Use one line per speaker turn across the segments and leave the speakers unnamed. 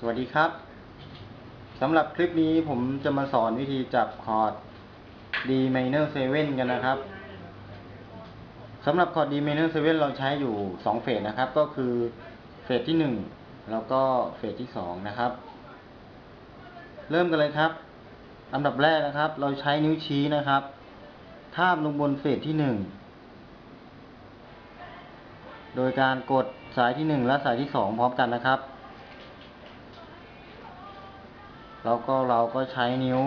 สวัสดีครับสำหรับคลิปนี้ผมจะมาสอนวิธีจับคอร์ด D minor 7 กันนะครับสำหรับคอร์ด D minor 7 เราใช้อยู่ 2 เฟสนะครับ ก็คือเฟสที่ 1 แล้วก็เฟสที่ 2 นะครับ เริ่มกันเลยครับอันดับแรกนะครับ เราใช้นิ้วชี้นะครับ ทาบลงบนเฟสที่ 1 โดยการกดสายที่ 1 และสายที่ 2 พร้อมกันนะครับ แล้วก็เราก็ใช้นิ้ว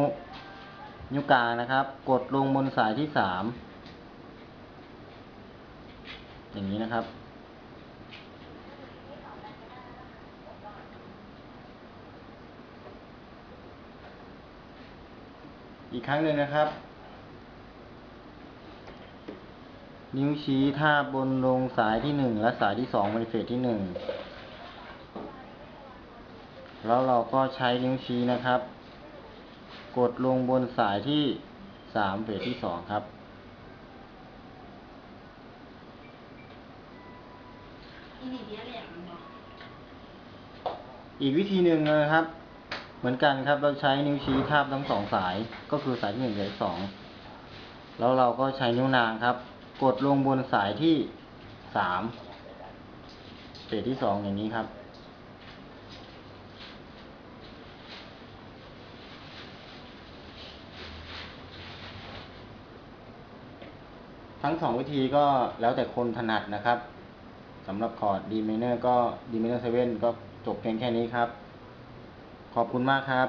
นิ้วกลางนะครับ กดลงบนสายที่สามอย่างนี้นะครับ อีกครั้งหนึ่งนะครับ นิ้วชี้ทาบบนลงสายที่หนึ่งและสายที่สองบนเฟสที่หนึ่ง แล้วเราก็ใช้นิ้วชี้นะครับ กดลงบนสายที่สามเฟสที่สองครับ
อีนี่เดียวแหลมมันบอก
อีกวิธีหนึ่งนะครับ เหมือนกันครับเราใช้นิ้วชี้ทาบทั้งสองสายก็คือสายที่หนึ่งสายที่สองแล้วเราก็ใช้นิ้วนางครับ กดลงบนสายที่สามเฟสที่สองอย่างนี้ครับ ทั้งสองวิธีก็แล้วแต่คนถนัดนะครับสำหรับคอร์ด D minor ก็ D minor 7ก็จบเพียงแค่นี้ครับ ขอบคุณมากครับ